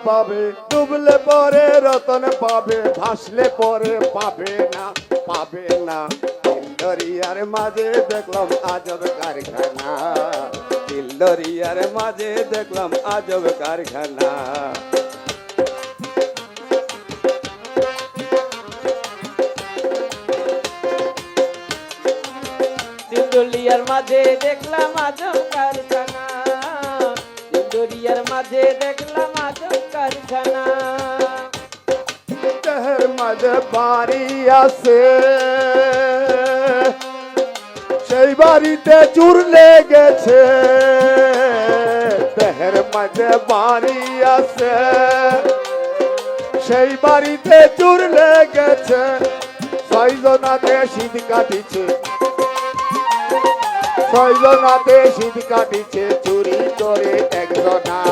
পাবে, ডুবলে পরে রতন পাবে, ভাসলে পরে পাবে না পাবে না। দরিয়ার মাঝে দেখলাম আজব কারখানা দরিয়ার মাঝে দেখলাম আজব কারখানা। সিন্দুলিয়ার মাঝে দেখলাম আজব কারখানা সিন্দুলিয়ার মাঝে দেখলাম সেই বাড়িতে চুর লেগেছে দেহের মাঝে বাড়ি আছে সেই বাড়িতে চুর লেগেছে ছয়জনাতে শীত কাটিছে ছয়জনাতে শীত কাটিছে চুরি করে একজনা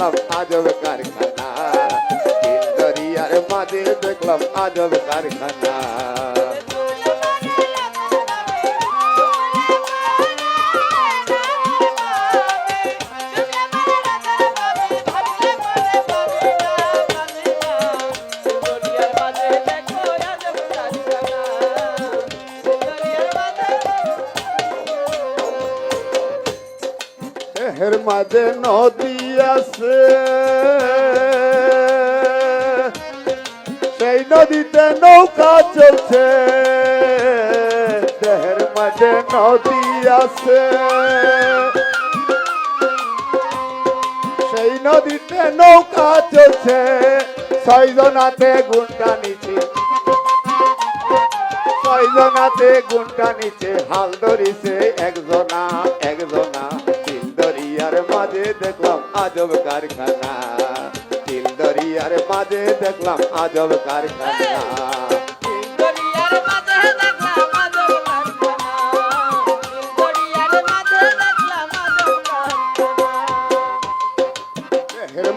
দেখলাম আজব কারখানা। দরিয়ার মাঝে দেখলাম আজব কারখানা। দেহের মাঝে নদী আছে। সেই নদীতে নৌকা চলছে। দেহের মাঝে নদী আছে। সেই নদীতে নৌকা চলছে। ছয়জনাতে গুন্ডা নিচে। ছয়জনাতে গুন্ডা নিচে। হাল ধরিছে একজনা। আজব কারখানা। তিল দরিয়ার মাঝে দেখলাম আজব কারখানা।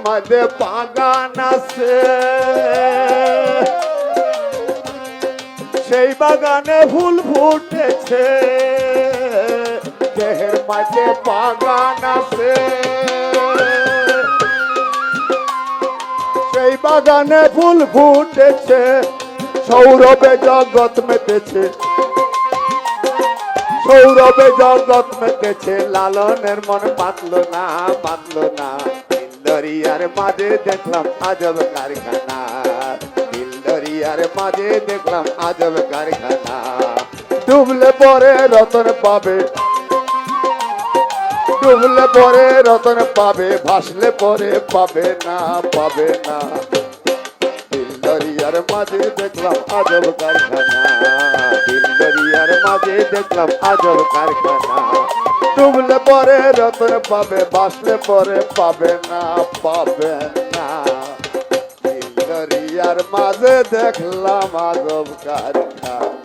মাঝে বাগান আছে। সেই বাগানে ফুল ফুটেছে। দেহের মাঝে বাগান আছে। সেই বাগানে ফুল ফুটেছে, সৌরভে জগৎ মেতেছে। সৌরভে জগৎ মেতেছে, লালনের মন পাতলো না পাতলো না। দরিয়ার মাঝে দেখলাম আজব কারখানা। দরিয়ার মাঝে দেখলাম আজব কারখানা। ডুবলে পরে রতন পাবে ডুবলে পরে রতন পাবে, ভাসলে পরে পাবে না পাবে না। দরিয়ার মাঝে দেখলাম আজব কারখানা দরিয়ার মাঝে দেখলাম আজব কারখানা। ডুবলে পরে রতন পাবে বাসলে পরে পাবে না পাবে না। দরিয়ার মাঝে দেখলাম আজব কারখানা।